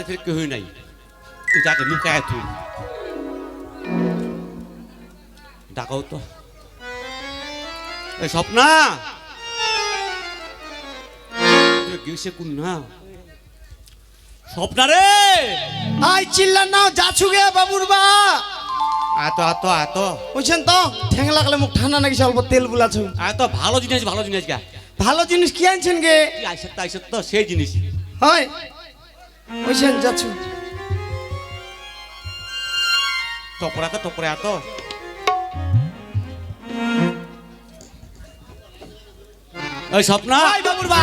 বাড়িতে কেউই নাই। এটাকে লুকায় তুই। ডাকাও তো। স্বপ্না! কোন না স্বপ্না রে! আই চিল্লা নাও যাছু গে বাবুর বা। এত এত এত বুঝছেন তো? ঠ্যাং লাগলে মুখ ঠান্ডা নাকি অল্প তেল বুলাছু। এত ভালো জিনিস ভালো জিনিস গা। ভালো জিনিস কি আনছেন গে? আইসত আইসত তো সেই জিনিস। হয়। বুঝছেন যাছু টপরা তো টপরা এত ওই স্বপ্না আই বাবুর বা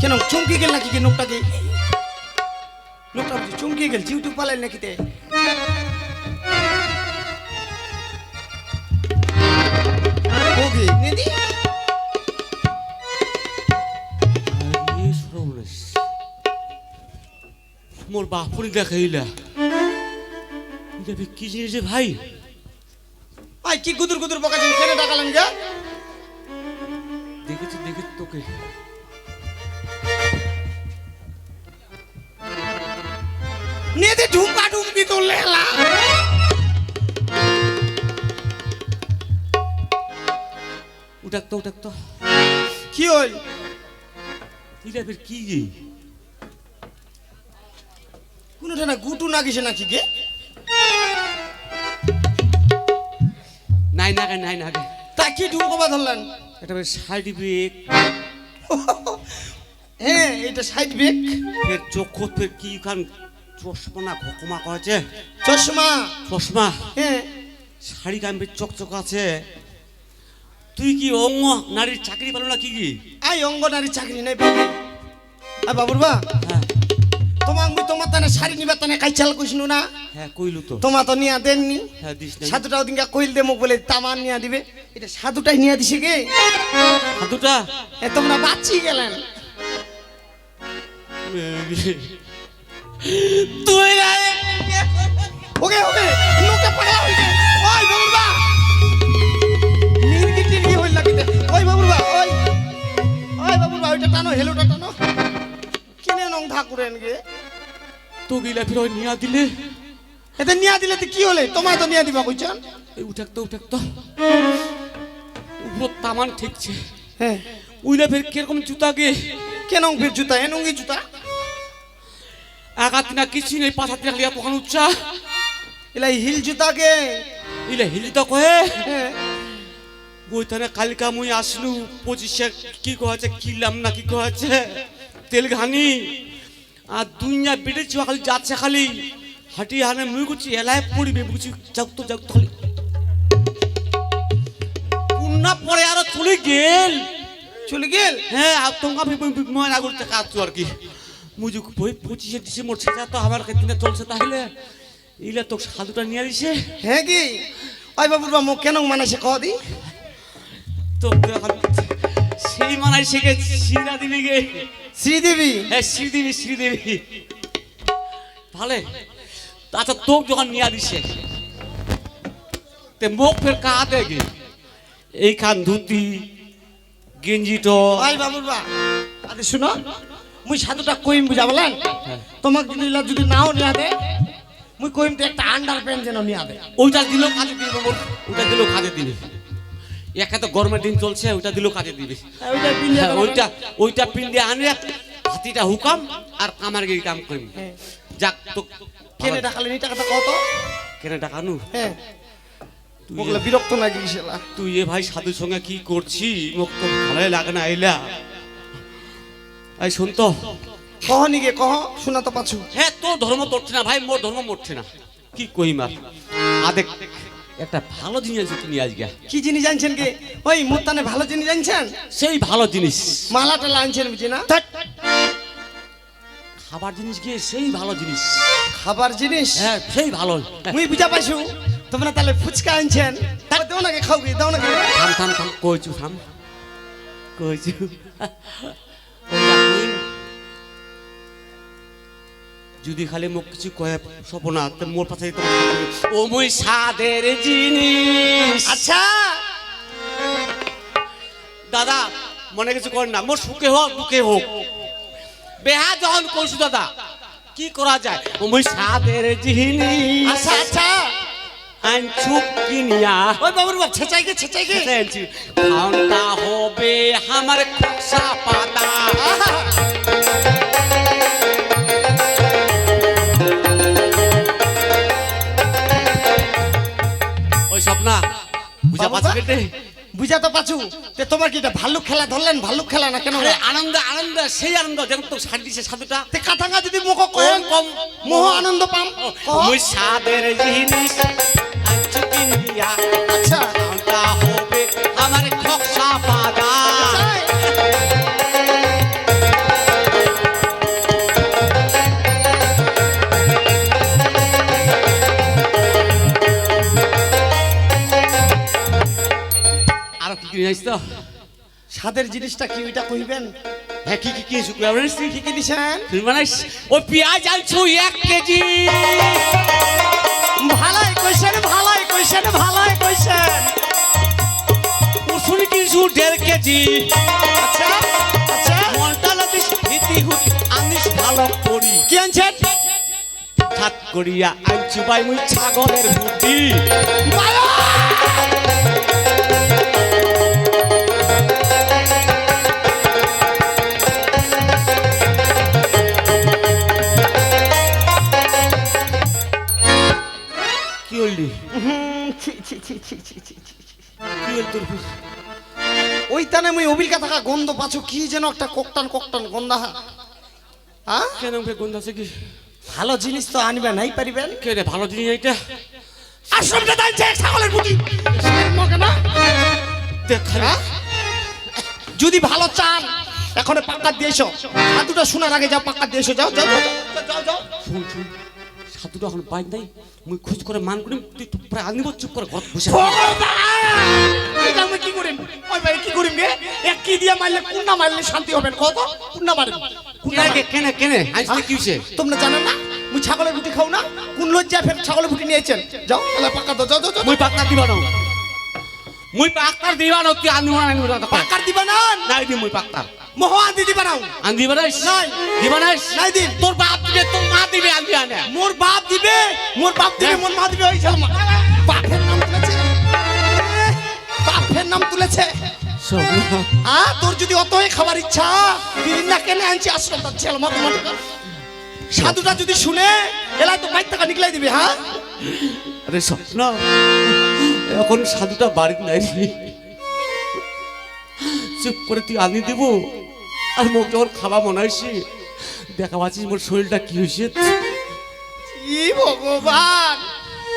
কেন চমকে গেল নাকি কে নোকটা বুঝি চমকে গেল চিউটু পালাই নাকি তে? বাপুরি দেখাইলা। কি জিনিস রে ভাই? আই কি গুদুর গুদুর বকাছেন কেন ডাকালেন গা? দেখেছি দেখেছি তোকে। নেদি ঢুমকা ঢুমকি তো লেলা। উঠাক তো উঠাক তো। কি এটা বে কি কোনোটা না গুটু নাগিছে নাকি গে? নাই না গে নাই না গে। তা কি ঢুমকবা ধরলেন? এটা বে সার্টিফিকেট হ্যাঁ এটা সাইড বেক ফের চোখ ফের কি খান? চশমা না খকমা কয়েছে চশমা? চশমা? হ্যাঁ শাড়ি কামবে চকচক আছে। তুই কি অঙ্গ নারীর চাকরি পালো না কি কি? আই অঙ্গনারী চাকরি নাই বাবু। আ বাবুর বা হ্যাঁ। তোমাক মুই তোমার তানে শাড়ি নিবা তানে কাইচাল কইছনু না? হ্যাঁ কইলু তো। তোমা তো নিয়া দেননি। হ্যাঁ দিস নাই। সাধুটা ওদিনকে কইল দে মোক বলে তামান নিয়া দিবে। এটা সাধুটাই নিয়া দিছে গে হাতুটা এ তোমরা বাঁচি গেলেন। তুই না ওকে ওকে লোকে পাগলা হইছে ওই বাবুর বা নির্গি টির্গি হইল লাগিতে। ওই বাবুর বা ওই। ওই বাবুর বা ওইটা টানো হেলোটা টানো। নং ঠাকুরেন গে। তো গিলা ফির নিয়া দিলে। এতে নিয়া দিলে কি হলে? তোমায় তো নিয়া দিবা কইছন? এই উঠাক তো উঠাক তো। উপর তামান ঠিকছে। হ্যাঁ উইলা ফির কীরকম জুতা গে? কেন ফির জুতা? এনঙ্গি জুতা? আগাত না কিছু নেই পাশা তিনা লিয়া তখন উচ্চা। হিল জুতা ইলে হিলি কালকা মুই আসলু পঁচিশে কি কয়েছে কিলাম না কি কয়েছে তেল ঘানি। আর দুনিয়া বেড়েছি খালি যাচ্ছে খালি। হাঁটি হানে মুই করছি এলায় পড়িবে বুঝছি যাক তো যাক তো খালি। পুন্না পরে আরও চলে গেল। চলে গেল? হ্যাঁ আর তোমার ময়না করতে কাজ আর কি। মুজুক বই পঁচিশে ডিসেম্বর সেটা তো আমার দিনে চলছে তাহলে। ইলে তো সাধুটা নিয়ে আসে। হ্যাঁ কি? ওই বাবুর বা মোক কেন মানাইছে কহ দি? তো এখন শিখে শিরা দিবি গে। শ্রীদেবী? হ্যাঁ শ্রীদেবী শ্রীদেবী। ভালে। আচ্ছা তোক যখন নিয়ে দিছে তে মুখ ফের কাহাতে গে? এইখান ধুতি গেঞ্জি তো ওই বাবুর আরে শুনো মুই সাধুটা কইম বুঝা বলেন? তোমাক যদি যদি নাও নিয়া দে মুই কইম তো একটা আন্ডার প্যান্ট যেন নিয়া দে। ওইটা দিল কাজে দিবে ওইটা দিল কাজে দিবে একা তো গরমের দিন চলছে ওইটা দিল কাজে দিবে। ওইটা পিন্দিয়া হ্যাঁ, ওইটা ওইটা পিন্ডে আনে হাতিটা হুকাম আর কামার গিয়ে কাম করবি যাক তো কেনে টাকালে নি টাকাটা কত? কেনে টাকানু হ্যাঁ। তুই মোগলা বিরক্ত লাগি গেছিলা তুই এ ভাই সাধুর সঙ্গে কি করছি মোক তো ভালোই লাগে না আইলা। এই শুন তো। কহ নিগে কহ শোনা তো পাছু হ্যাঁ তোর ধর্ম মরছে না ভাই মোর ধর্ম মরছে না। কি কইম আর? আদেক একটা ভালো জিনিস আছে তুমি আজকে। কি জিনিস জানছেন কি? ওই মোত্তানে ভালো জিনিস জানছেন সেই ভালো জিনিস। মালাটা লানছেন বুঝি না? খাবার জিনিস গিয়ে সেই ভালো জিনিস। খাবার জিনিস? হ্যাঁ সেই ভালো। মুই বুঝা পাইছু। তোমরা তাহলে ফুচকা আনছেন? তাহলে দাও নাকি খাও কি দাও নাকি থাম থাম থাম কইছু থাম। কইছু। কইন। যদি খালি মোক কিছু কয়ে সপনা মোর পাশে ও মুই সাদের জিনিস। আচ্ছা। দাদা মনে কিছু করেন না মোর সুখে হোক দুঃখে হোক বেহা যখন কইছু দাদা কি করা যায়? মুই সাদের জিহিনি আচ্ছা আচ্ছা। আনছু কিনিয়া ওই বাবুর বাপ ছেচাই গে ছেচাই গে। আনছি। খাওনটা হবে আমার খোসা পাতা। বুঝা তো পাচু তে তোমার কি এটা ভাল্লুক খেলা ধরলেন? ভাল্লুক খেলা না কেন? আনন্দ আনন্দ সেই আনন্দ যেন তো ছাড় দিছে সাধুটা তে কাথাঙ্গা যদি মুখ কম কম। মোহ আনন্দ পাম। মুই সাদের জিনিস কিনিয়া আচ্ছা। হবে। আমার খোসা পাতা কিনে আইস তো। স্বাদের জিনিসটা কি ওইটা কইবেন? হ্যাঁ কি কি কি শুক্লা কি কি দিছেন। তুই বানাইস ও পেঁয়াজ আনছু এক কেজি। ভালাই কইছেন ভালাই কইছেন ভালাই কইছেন। রসুন কিনছু দেড় কেজি। আচ্ছা আচ্ছা। হুতি আনিস ভালো করি। কি আনছেন? করিয়া আনছু ভাই মুই ছাগলের বুদ্ধি ওই তানে মুই অভিজ্ঞতা থাকা গন্ধ পাচ্ছ কি যেন একটা কোকটান কোকটান গন্ধা হ্যাঁ? কেন বে গন্ধ আছে কি? ভালো জিনিস তো আনবে নাই পারিবেন? কে রে ভালো জিনিস এইটা? আশ্রমটা দাইছে ছাগলের মগে না? দেখ হ্যাঁ? যদি ভালো চান এখন পাক্কা দিয়েছ আর দুটো শোনার আগে যাও পাক্কা দিয়েছ যাও যাও যাও, যাও, যাও শুন এখন বাইক নাই মুই খোঁজ করে মান করি তুই প্রায় আনিব চুপ করে ঘর বসে আমি কি করিম? ওই ভাই কি করিম গে? এক কি দিয়া মারলে কোন না মারলে শান্তি হবে না কত কোন না মারেন। কোন কেনে কি হইছে? তোমরা জানেন না? মুই ছাগলের খাও না? কোন লজ্জা ফের ছাগলের রুটি নিয়েছেন যাও তাহলে পাক্কা দাও যাও যাও মুই পাকনা দিবা না মুই পাকতার দিবা না তুই আনিব না আনিব না পাক্কার দিবা না দি মুই পাকতার মহান দিদি বানাও আন দিবা নাই? নাই। দিবা নাই? নাই দিন। তোর বাপ দিবে তোর মা দিবে আনবি আনে। মোর বাপ দিবে মোর বাপ দিবে মোর মা দিবে ওই ছেলে বাপের নাম তুলেছে। বাপের নাম তুলেছে। আ তোর যদি অতই খাবার ইচ্ছা দিন না কেন আনছি আশ্রম তার ছেলে মতো মতো সাধুটা যদি শুনে এলাই তো বাইর টাকা নিকলাই দিবি হ্যাঁ আরে স্বপ্ন এখন সাধুটা বাড়িতে নাই। চুপ করে তুই আনি দিব? আর মোক যখন খাওয়া মনে হয়েছে দেখা পাচ্ছিস মোর শরীরটা কি হয়েছে ই ভগবান!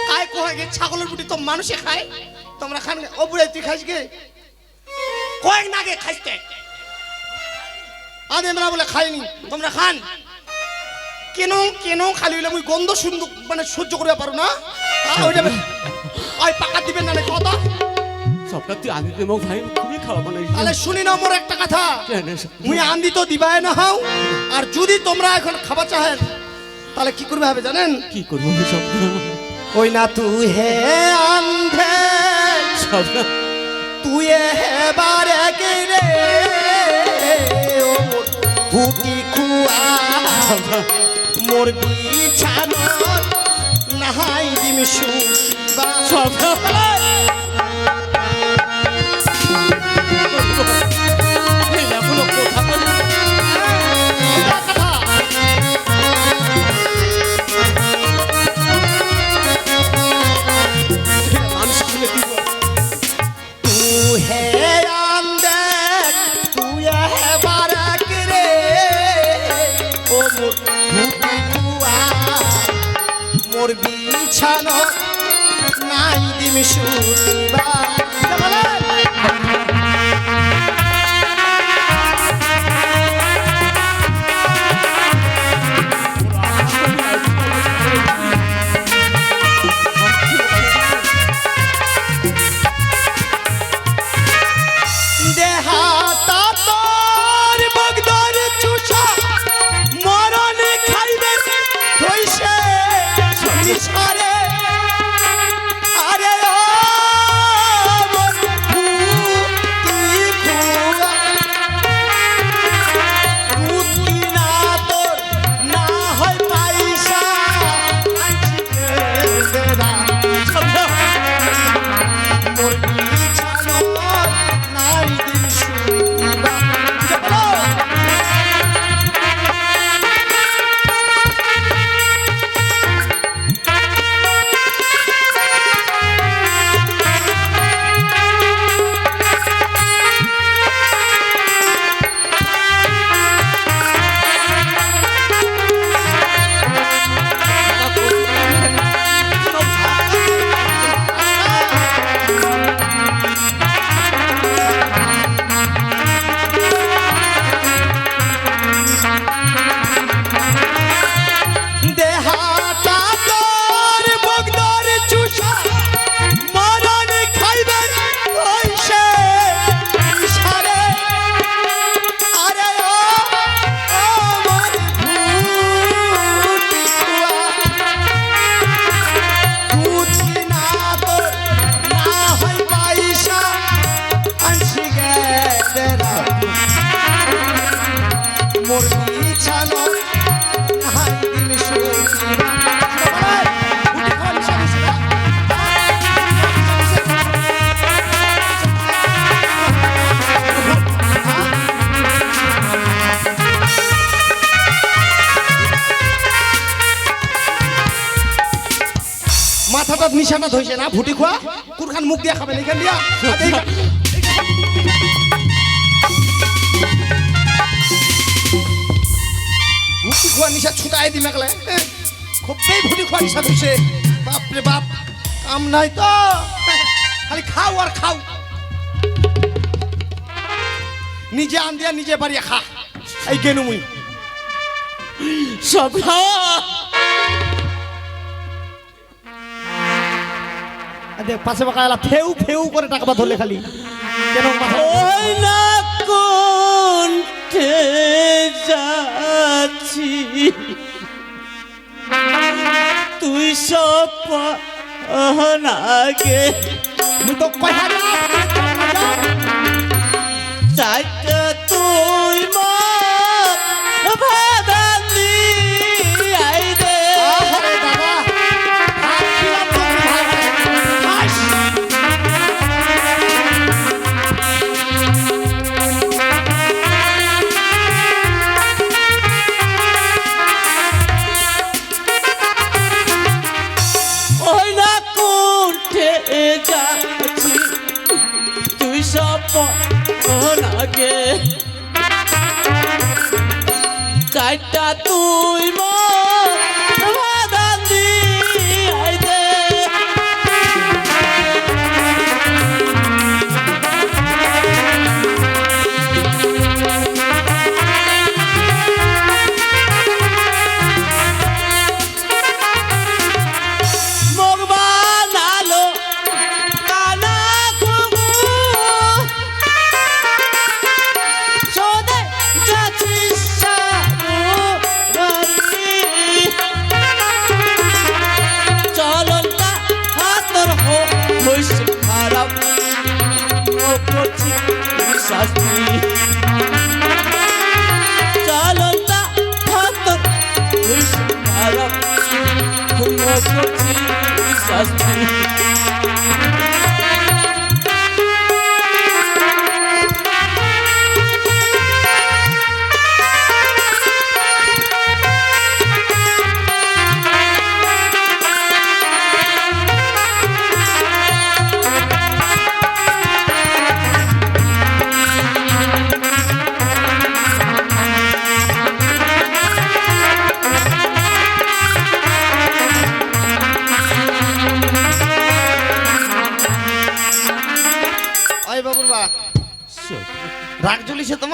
কাই কোহে গে ছাগলের বুটি তো মানুষে খায়। তোমরা খান। ও বুড়াই তুই খাইস গে? কয়েক না গে খাইতে আদে আমরা বলে খাইনি তোমরা খান। কেন কেন খালি হইলে মুই গন্ধ শুনব মানে সহ্য করতে পারো না? আ, ওইটা বে- ওই পাকা দিবেন না কথা সবটা তুই আনি দে মোক ভাই তাহলে শুনি না মোর একটা কথা। মুই আন্দি তো দিবাই না হাও আর যদি তোমরা এখন খাবার চাহেন তাহলে কি করবে হবে জানেন? কি করব স্বপ্ন ওই না তুই হে আন্ধে তুই হে বারে কে রে? ফুটি কুয়া মোর বিছানো নাহাই দিম সুবা বিছানো নাই দিমি শুনিবা মাথাটা নিশাটা ধইছে না? ফুটি খোয়া কোনখান মুখ দিয়া খাবেন এখান দিয়া। ফুটি খোয়া নিশা ছুটাই দি মেকলে খুবই ফুটি খোয়া নিশা ধইছে বাপরে বাপ কাম নাই তো। খালি খাও আর খাও। নিজে আন দিয়া নিজে বাড়িয়ে খা। এই কেনু মুই। স্বপ্না পাশে বাঁকা এলা ফেউ ফেউ করে টাকা পা ধরলে খালি। কেন মাথা ওই না কোনটে যাচ্ছি? তুই সব আগে তো কইহা চারটা তুই মা us.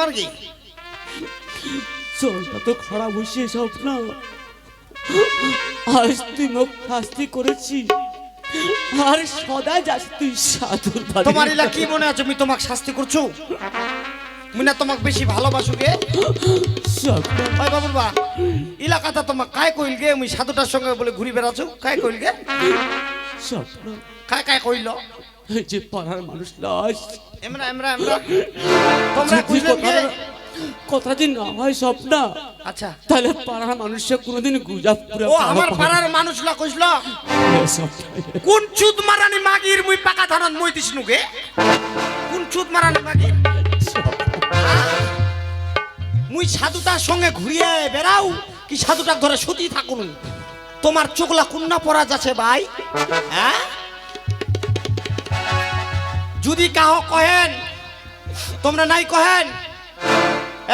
তোমার কি তো খারাপ হয়েছে সব না আজ তুই মুখ শাস্তি করেছি। আর সদা যাস তুই সাধুর তোমার ইলা কি মনে আছে আমি তোমাকে শাস্তি করছ? মুই না তোমাকে বেশি ভালোবাসু গে স্বপ্ন, ওই বাবুর বা ইলাকাটা তোমাক কায় কইল গে? মুই সাধুটার সঙ্গে বলে ঘুরি বেড়াচ্ছ কায় কইল গে? স্বপ্ন, কায় কায় কইল? যে পাড়ার মানুষ লাশ। এমরা এমরা এমরা তোমরা কইলেন কথা দিন না হয় স্বপ্ন আচ্ছা। তাহলে পাড়ার মানুষের কোনোদিন গুজাব পুরো ও আমার পাড়ার মানুষলা কইছিল কোন চুদ মারানি মাগির মুই পাকা মই দিছনু গে? কোন চুদ মারানি মাগির? মুই সাধুটার সঙ্গে ঘুরিয়ে বেড়াও কি সাধুটাক ধরে সতী থাকুন। তোমার চোখলা কুন্না পড়া যাচ্ছে ভাই। হ্যাঁ? যদি কাহ কহেন, তোমরা নাই কহেন?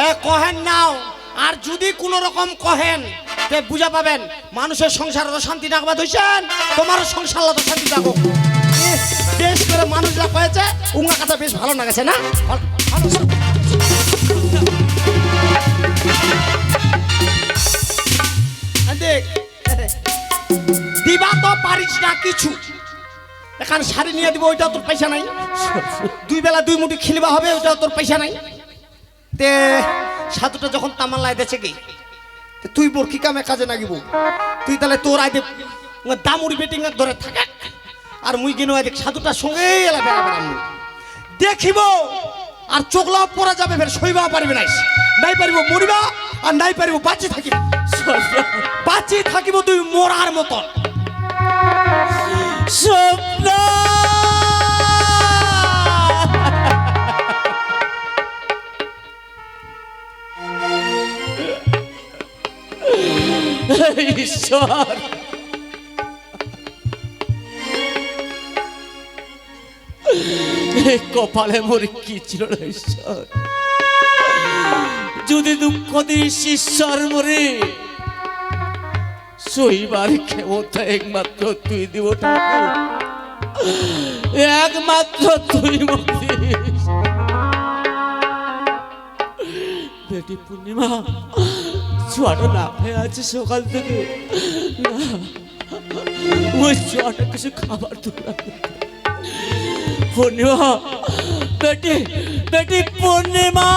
এ, কহেন নাও। আর যদি কোনো রকম কহেন, তে বুঝা পাবেন, মানুষের সংসার শান্তি রাখবা ধইছেন তোমারও সংসার তো শান্তি রাখো বেশ করে মানুষরা কয়েছে উঙ্গা কথা বেশ ভালো লাগেছে না? দেখ, দিবা তো পারিস না কিছু। এখানে শাড়ি নিয়ে দিব ওইটা তোর পয়সা নাই। দুই বেলা দুই মুঠি খিলবা হবে ওইটাও তোর পয়সা নাই। তে সাধুটা যখন তামাল লাই দেছে কি তুই বোর কি কামে কাজে নাগিব। তুই তাহলে তোর আইদে দামুরি বেটিং ধরে থাকে। আর মুই গেনো আইদে সাধুটার সঙ্গে এলা বেড়া বেড়াম দেখিব আর চোখলাও পরা যাবে ফের শৈবা পারবে না। নাই পারিব মরিবা আর নাই পারিব বাঁচি থাকিব। বাঁচি থাকিব তুই মরার মতন। ঈশ্বর। কপালে মোর কি ছিল না ঈশ্বর? যদি দুঃখ দিস ঈশ্বর মরে সইবার ক্ষমতা একমাত্র তুই দিব একমাত্র তুই বেটি পূর্ণিমা ছোয়াটা না খেয়ে আছে সকাল থেকে? ওই ছোয়াটা কিছু খাবার তোলা পূর্ণিমা, বেটি বেটি পূর্ণিমা!